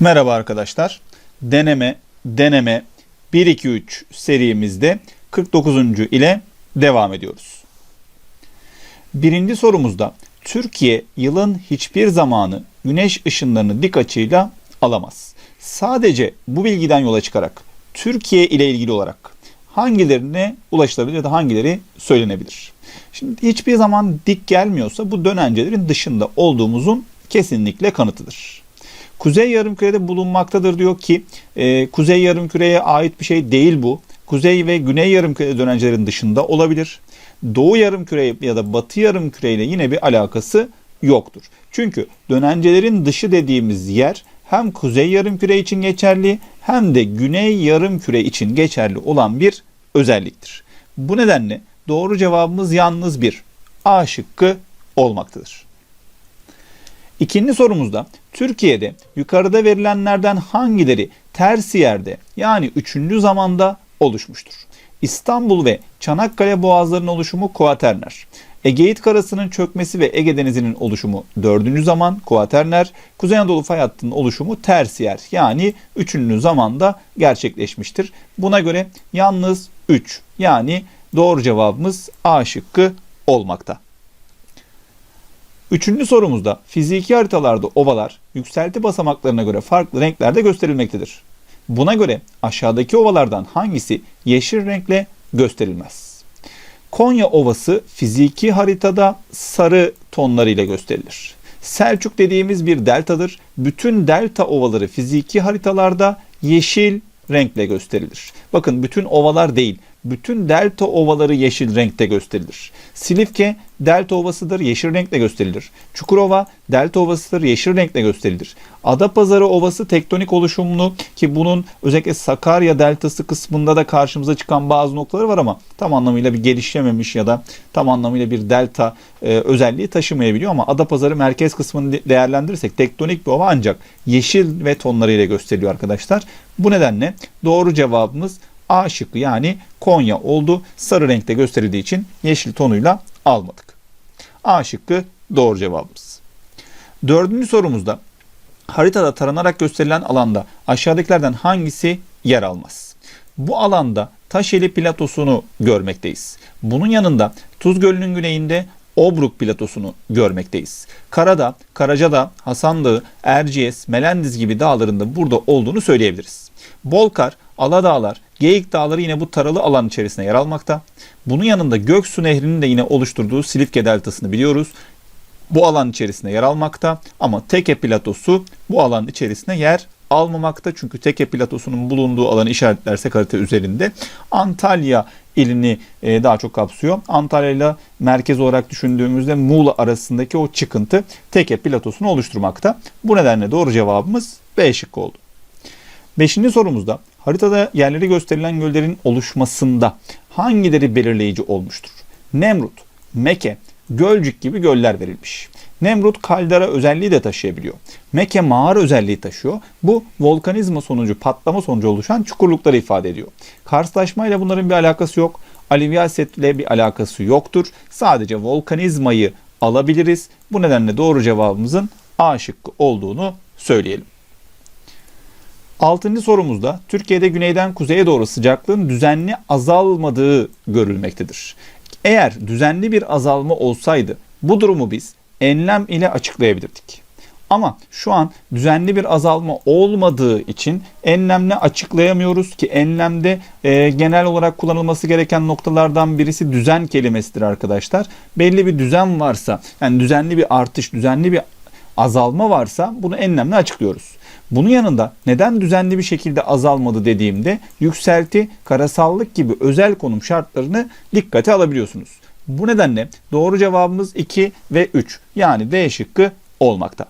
Merhaba arkadaşlar. Deneme, deneme 1-2-3 serimizde 49. ile devam ediyoruz. Birinci sorumuzda Türkiye yılın hiçbir zamanı güneş ışınlarını dik açıyla alamaz. Sadece bu bilgiden yola çıkarak Türkiye ile ilgili olarak hangilerine ulaşılabilir ya da hangileri söylenebilir? Şimdi hiçbir zaman dik gelmiyorsa bu dönencelerin dışında olduğumuzun kesinlikle kanıtıdır. Kuzey yarımkürede bulunmaktadır diyor ki e, kuzey yarımküreye ait bir şey değil bu. Kuzey ve güney yarımküre dönencelerin dışında olabilir. Doğu yarımküre ya da batı yarımküre ile yine bir alakası yoktur. Çünkü dönencelerin dışı dediğimiz yer hem kuzey yarımküre için geçerli hem de güney yarımküre için geçerli olan bir özelliktir. Bu nedenle doğru cevabımız yalnız bir A şıkkı olmaktadır. İkinci sorumuzda Türkiye'de yukarıda verilenlerden hangileri tersi yerde yani üçüncü zamanda oluşmuştur? İstanbul ve Çanakkale boğazlarının oluşumu kuaterner. Egeit karasının çökmesi ve Ege denizinin oluşumu dördüncü zaman kuaterner. Kuzey Anadolu fay hattının oluşumu tersiyer yani üçüncü zamanda gerçekleşmiştir. Buna göre yalnız 3 yani doğru cevabımız A şıkkı olmakta. Üçüncü sorumuzda fiziki haritalarda ovalar yükselti basamaklarına göre farklı renklerde gösterilmektedir. Buna göre aşağıdaki ovalardan hangisi yeşil renkle gösterilmez? Konya Ovası fiziki haritada sarı tonlarıyla gösterilir. Selçuk dediğimiz bir deltadır. Bütün delta ovaları fiziki haritalarda yeşil renkle gösterilir. Bakın bütün ovalar değil, bütün delta ovaları yeşil renkte gösterilir. Silifke delta ovasıdır, yeşil renkle gösterilir. Çukurova delta ovasıdır, yeşil renkle gösterilir. Adapazarı ovası tektonik oluşumlu ki bunun özellikle Sakarya deltası kısmında da karşımıza çıkan bazı noktaları var ama tam anlamıyla bir gelişememiş ya da tam anlamıyla bir delta e, özelliği taşımayabiliyor ama Adapazarı merkez kısmını de- değerlendirirsek tektonik bir ova ancak yeşil ve tonlarıyla gösteriliyor arkadaşlar. Bu nedenle doğru cevabımız A şıkkı yani Konya oldu. Sarı renkte gösterildiği için yeşil tonuyla almadık. A şıkkı doğru cevabımız. Dördüncü sorumuzda haritada taranarak gösterilen alanda aşağıdakilerden hangisi yer almaz? Bu alanda Taşeli platosunu görmekteyiz. Bunun yanında Tuz Gölü'nün güneyinde Obruk platosunu görmekteyiz. Karadağ, Karacadağ, Hasan Dağı, Erciyes, Melendiz gibi dağların da burada olduğunu söyleyebiliriz. Bolkar, Aladağlar, Geyik Dağları yine bu taralı alan içerisinde yer almakta. Bunun yanında Göksu Nehri'nin de yine oluşturduğu Silifke Deltası'nı biliyoruz. Bu alan içerisinde yer almakta ama Teke Platosu bu alan içerisinde yer almamakta. Çünkü Teke Platosu'nun bulunduğu alanı işaretlersek harita üzerinde Antalya ilini e, daha çok kapsıyor. Antalya ile merkez olarak düşündüğümüzde Muğla arasındaki o çıkıntı Teke Platosu'nu oluşturmakta. Bu nedenle doğru cevabımız B şıkkı oldu. Beşinci sorumuzda haritada yerleri gösterilen göllerin oluşmasında hangileri belirleyici olmuştur? Nemrut, Meke, Gölcük gibi göller verilmiş. Nemrut kaldera özelliği de taşıyabiliyor. Meke mağara özelliği taşıyor. Bu volkanizma sonucu, patlama sonucu oluşan çukurlukları ifade ediyor. Karşılaşmayla bunların bir alakası yok. Alivyaset ile bir alakası yoktur. Sadece volkanizmayı alabiliriz. Bu nedenle doğru cevabımızın A şıkkı olduğunu söyleyelim. Altıncı sorumuzda Türkiye'de güneyden kuzeye doğru sıcaklığın düzenli azalmadığı görülmektedir. Eğer düzenli bir azalma olsaydı bu durumu biz enlem ile açıklayabilirdik. Ama şu an düzenli bir azalma olmadığı için enlemle açıklayamıyoruz ki enlemde e, genel olarak kullanılması gereken noktalardan birisi düzen kelimesidir arkadaşlar. Belli bir düzen varsa yani düzenli bir artış, düzenli bir azalma varsa bunu enlemle açıklıyoruz. Bunun yanında neden düzenli bir şekilde azalmadı dediğimde yükselti, karasallık gibi özel konum şartlarını dikkate alabiliyorsunuz. Bu nedenle doğru cevabımız 2 ve 3 yani D şıkkı olmakta.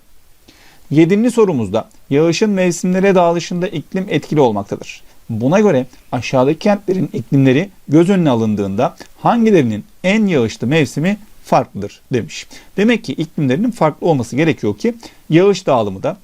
Yedinci sorumuzda yağışın mevsimlere dağılışında iklim etkili olmaktadır. Buna göre aşağıdaki kentlerin iklimleri göz önüne alındığında hangilerinin en yağışlı mevsimi farklıdır demiş. Demek ki iklimlerinin farklı olması gerekiyor ki yağış dağılımı da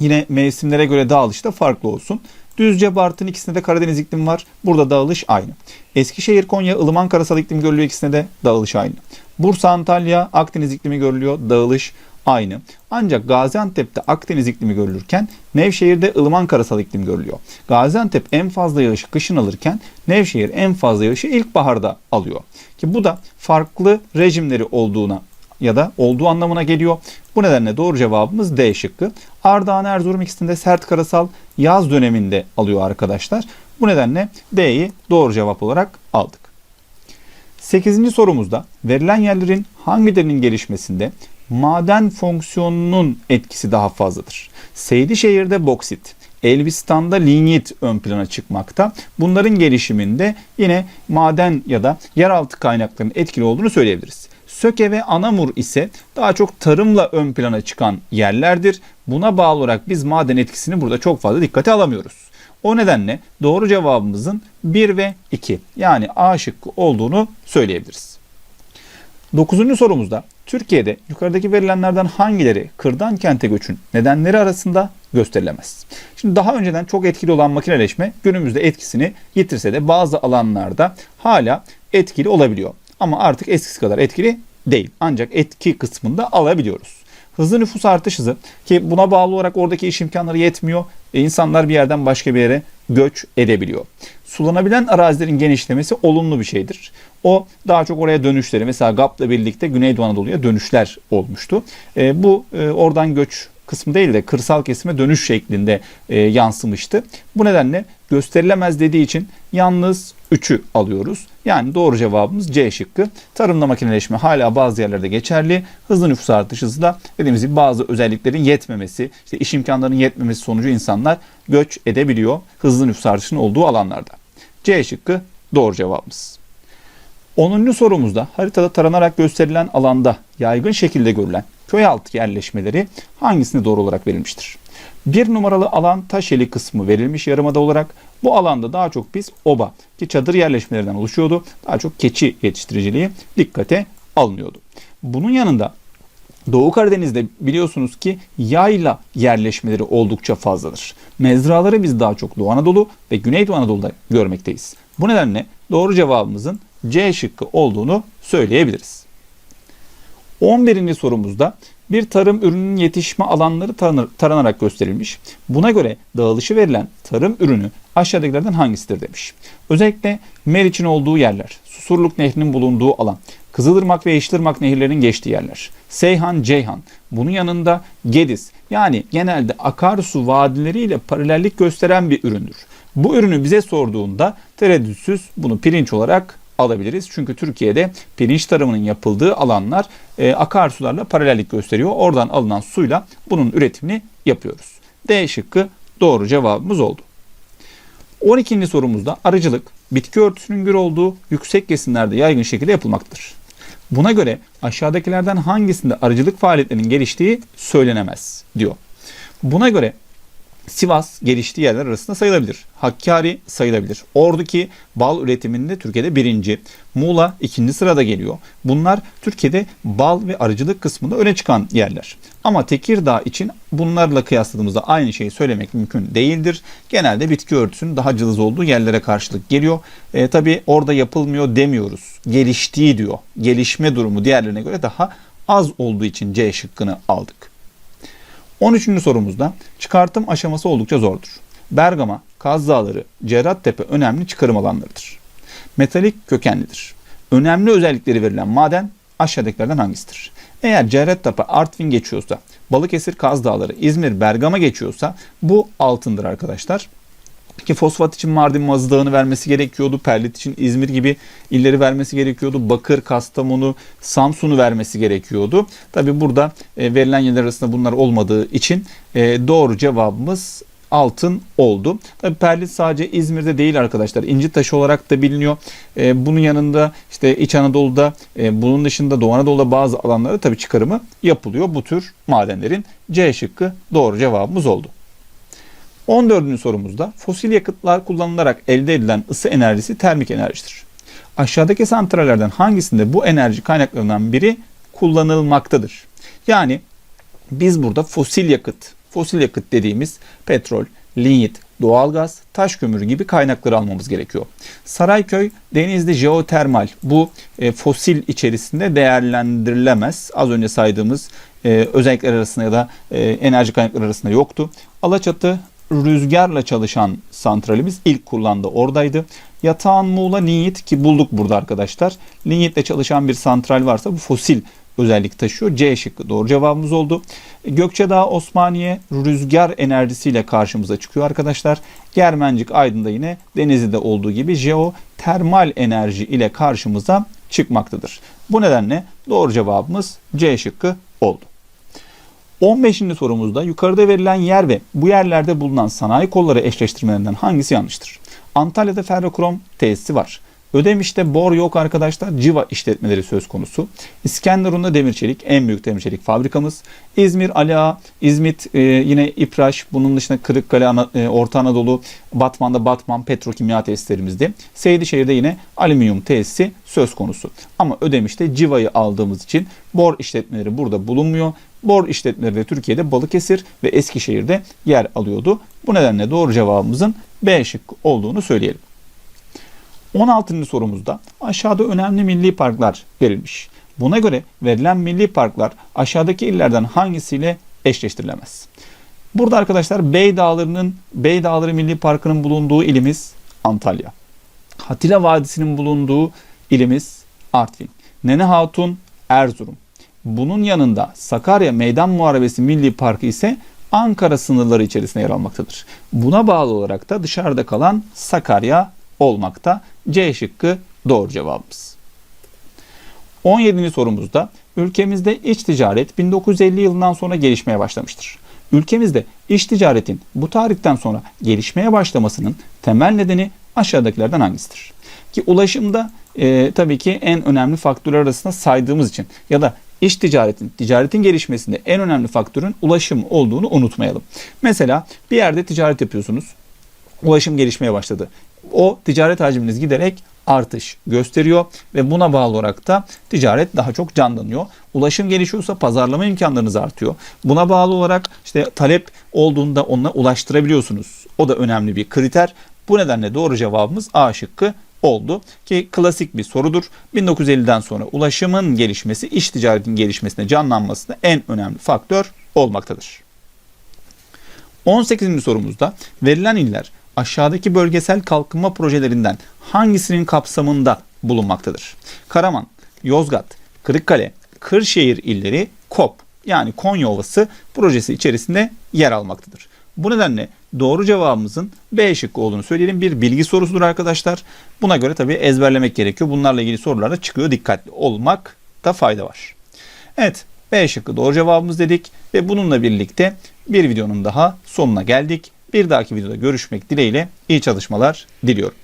yine mevsimlere göre dağılış da farklı olsun. Düzce Bartın ikisinde de Karadeniz iklimi var. Burada dağılış aynı. Eskişehir, Konya, Ilıman karasal iklim görülüyor ikisinde de dağılış aynı. Bursa, Antalya, Akdeniz iklimi görülüyor. Dağılış aynı. Ancak Gaziantep'te Akdeniz iklimi görülürken Nevşehir'de ılıman karasal iklim görülüyor. Gaziantep en fazla yağışı kışın alırken Nevşehir en fazla yağışı ilkbaharda alıyor. Ki bu da farklı rejimleri olduğuna ya da olduğu anlamına geliyor. Bu nedenle doğru cevabımız D şıkkı. Ardahan Erzurum ikisinde sert karasal yaz döneminde alıyor arkadaşlar. Bu nedenle D'yi doğru cevap olarak aldık. 8. sorumuzda verilen yerlerin hangilerinin gelişmesinde maden fonksiyonunun etkisi daha fazladır? Seydişehir'de boksit, Elbistan'da lignit ön plana çıkmakta. Bunların gelişiminde yine maden ya da yeraltı kaynaklarının etkili olduğunu söyleyebiliriz. Söke ve Anamur ise daha çok tarımla ön plana çıkan yerlerdir. Buna bağlı olarak biz maden etkisini burada çok fazla dikkate alamıyoruz. O nedenle doğru cevabımızın 1 ve 2 yani A şıkkı olduğunu söyleyebiliriz. 9. sorumuzda Türkiye'de yukarıdaki verilenlerden hangileri kırdan kente göçün nedenleri arasında gösterilemez? Şimdi daha önceden çok etkili olan makineleşme günümüzde etkisini yitirse de bazı alanlarda hala etkili olabiliyor. Ama artık eskisi kadar etkili değil. Ancak etki kısmında alabiliyoruz. Hızlı nüfus artış hızı ki buna bağlı olarak oradaki iş imkanları yetmiyor. E, insanlar bir yerden başka bir yere göç edebiliyor. Sulanabilen arazilerin genişlemesi olumlu bir şeydir. O daha çok oraya dönüşleri mesela GAP'la birlikte Güneydoğu Anadolu'ya dönüşler olmuştu. E, bu e, oradan göç kısmı değil de kırsal kesime dönüş şeklinde e, yansımıştı. Bu nedenle gösterilemez dediği için yalnız 3'ü alıyoruz. Yani doğru cevabımız C şıkkı. Tarımda makineleşme hala bazı yerlerde geçerli. Hızlı nüfus artış hızı da dediğimiz gibi bazı özelliklerin yetmemesi, işte iş imkanlarının yetmemesi sonucu insanlar göç edebiliyor hızlı nüfus artışının olduğu alanlarda. C şıkkı doğru cevabımız. 10. sorumuzda haritada taranarak gösterilen alanda yaygın şekilde görülen köy altı yerleşmeleri hangisine doğru olarak verilmiştir? Bir numaralı alan Taşeli kısmı verilmiş yarımada olarak bu alanda daha çok biz oba ki çadır yerleşmelerinden oluşuyordu. Daha çok keçi yetiştiriciliği dikkate alınıyordu. Bunun yanında Doğu Karadeniz'de biliyorsunuz ki yayla yerleşmeleri oldukça fazladır. Mezraları biz daha çok Doğu Anadolu ve Güneydoğu Anadolu'da görmekteyiz. Bu nedenle doğru cevabımızın C şıkkı olduğunu söyleyebiliriz. 11. sorumuzda bir tarım ürününün yetişme alanları taranarak gösterilmiş. Buna göre dağılışı verilen tarım ürünü aşağıdakilerden hangisidir demiş. Özellikle Meriç'in olduğu yerler, Susurluk Nehri'nin bulunduğu alan, Kızılırmak ve Yeşilırmak nehirlerinin geçtiği yerler, Seyhan, Ceyhan, bunun yanında Gediz yani genelde akarsu vadileriyle paralellik gösteren bir üründür. Bu ürünü bize sorduğunda tereddütsüz bunu pirinç olarak alabiliriz. Çünkü Türkiye'de pirinç tarımının yapıldığı alanlar e, akarsularla paralellik gösteriyor. Oradan alınan suyla bunun üretimini yapıyoruz. D şıkkı doğru cevabımız oldu. 12. sorumuzda arıcılık bitki örtüsünün gür olduğu yüksek kesimlerde yaygın şekilde yapılmaktadır. Buna göre aşağıdakilerden hangisinde arıcılık faaliyetlerinin geliştiği söylenemez diyor. Buna göre Sivas geliştiği yerler arasında sayılabilir. Hakkari sayılabilir. Ordu ki bal üretiminde Türkiye'de birinci. Muğla ikinci sırada geliyor. Bunlar Türkiye'de bal ve arıcılık kısmında öne çıkan yerler. Ama Tekirdağ için bunlarla kıyasladığımızda aynı şeyi söylemek mümkün değildir. Genelde bitki örtüsünün daha cılız olduğu yerlere karşılık geliyor. E, Tabi orada yapılmıyor demiyoruz. Geliştiği diyor. Gelişme durumu diğerlerine göre daha az olduğu için C şıkkını aldık. 13. sorumuzda çıkartım aşaması oldukça zordur. Bergama, Kaz Dağları, Cerrahtepe önemli çıkarım alanlarıdır. Metalik kökenlidir. Önemli özellikleri verilen maden aşağıdakilerden hangisidir? Eğer Cerrahtepe, Artvin geçiyorsa, Balıkesir, Kaz Dağları, İzmir, Bergama geçiyorsa bu altındır arkadaşlar. Ki fosfat için Mardin Mazı Dağı'nı vermesi gerekiyordu. Perlit için İzmir gibi illeri vermesi gerekiyordu. Bakır, Kastamonu, Samsun'u vermesi gerekiyordu. Tabi burada e, verilen yerler arasında bunlar olmadığı için e, doğru cevabımız altın oldu. Tabi Perlit sadece İzmir'de değil arkadaşlar. İnci taşı olarak da biliniyor. E, bunun yanında işte İç Anadolu'da, e, bunun dışında Doğu Anadolu'da bazı alanlarda tabi çıkarımı yapılıyor. Bu tür madenlerin C şıkkı doğru cevabımız oldu. 14. sorumuzda fosil yakıtlar kullanılarak elde edilen ısı enerjisi termik enerjidir. Aşağıdaki santrallerden hangisinde bu enerji kaynaklarından biri kullanılmaktadır? Yani biz burada fosil yakıt, fosil yakıt dediğimiz petrol, linyit, doğalgaz, taş kömürü gibi kaynakları almamız gerekiyor. Sarayköy denizli jeotermal bu e, fosil içerisinde değerlendirilemez. Az önce saydığımız e, özellikler arasında ya da e, enerji kaynakları arasında yoktu. Alaçatı rüzgarla çalışan santralimiz ilk kullandı oradaydı. Yatağan Muğla Linyit ki bulduk burada arkadaşlar. Linyitle çalışan bir santral varsa bu fosil özellik taşıyor. C şıkkı doğru cevabımız oldu. Gökçedağ Osmaniye rüzgar enerjisiyle karşımıza çıkıyor arkadaşlar. Germencik Aydın'da yine Denizli'de olduğu gibi jeotermal enerji ile karşımıza çıkmaktadır. Bu nedenle doğru cevabımız C şıkkı oldu. 15. sorumuzda yukarıda verilen yer ve bu yerlerde bulunan sanayi kolları eşleştirmelerinden hangisi yanlıştır? Antalya'da ferrokrom tesisi var. Ödemiş'te bor yok arkadaşlar. Civa işletmeleri söz konusu. İskenderun'da demir çelik en büyük demir çelik fabrikamız. İzmir, Ali Ağa, İzmit e, yine İpraş. Bunun dışında Kırıkkale, Ana, e, Orta Anadolu, Batman'da Batman petrokimya tesislerimizdi. Seydişehir'de yine alüminyum tesisi söz konusu. Ama Ödemiş'te Civa'yı aldığımız için bor işletmeleri burada bulunmuyor. Bor işletmeleri de Türkiye'de Balıkesir ve Eskişehir'de yer alıyordu. Bu nedenle doğru cevabımızın B şıkkı olduğunu söyleyelim. 16. sorumuzda aşağıda önemli milli parklar verilmiş. Buna göre verilen milli parklar aşağıdaki illerden hangisiyle eşleştirilemez? Burada arkadaşlar Bey Dağları'nın Bey Dağları Milli Parkı'nın bulunduğu ilimiz Antalya. Hatila Vadisi'nin bulunduğu ilimiz Artvin. Nene Hatun Erzurum. Bunun yanında Sakarya Meydan Muharebesi Milli Parkı ise Ankara sınırları içerisinde yer almaktadır. Buna bağlı olarak da dışarıda kalan Sakarya olmakta. C şıkkı doğru cevabımız. 17. sorumuzda ülkemizde iç ticaret 1950 yılından sonra gelişmeye başlamıştır. Ülkemizde iç ticaretin bu tarihten sonra gelişmeye başlamasının temel nedeni aşağıdakilerden hangisidir? Ki ulaşımda e, tabii ki en önemli faktörler arasında saydığımız için ya da iş ticaretin, ticaretin gelişmesinde en önemli faktörün ulaşım olduğunu unutmayalım. Mesela bir yerde ticaret yapıyorsunuz. Ulaşım gelişmeye başladı. O ticaret hacminiz giderek artış gösteriyor ve buna bağlı olarak da ticaret daha çok canlanıyor. Ulaşım gelişiyorsa pazarlama imkanlarınız artıyor. Buna bağlı olarak işte talep olduğunda ona ulaştırabiliyorsunuz. O da önemli bir kriter. Bu nedenle doğru cevabımız A şıkkı oldu ki klasik bir sorudur. 1950'den sonra ulaşımın gelişmesi iş ticaretin gelişmesine canlanmasında en önemli faktör olmaktadır. 18. sorumuzda verilen iller aşağıdaki bölgesel kalkınma projelerinden hangisinin kapsamında bulunmaktadır? Karaman, Yozgat, Kırıkkale, Kırşehir illeri KOP yani Konya Ovası projesi içerisinde yer almaktadır. Bu nedenle doğru cevabımızın B şıkkı olduğunu söyleyelim. Bir bilgi sorusudur arkadaşlar. Buna göre tabii ezberlemek gerekiyor. Bunlarla ilgili sorular da çıkıyor. Dikkatli olmakta fayda var. Evet B şıkkı doğru cevabımız dedik ve bununla birlikte bir videonun daha sonuna geldik. Bir dahaki videoda görüşmek dileğiyle iyi çalışmalar diliyorum.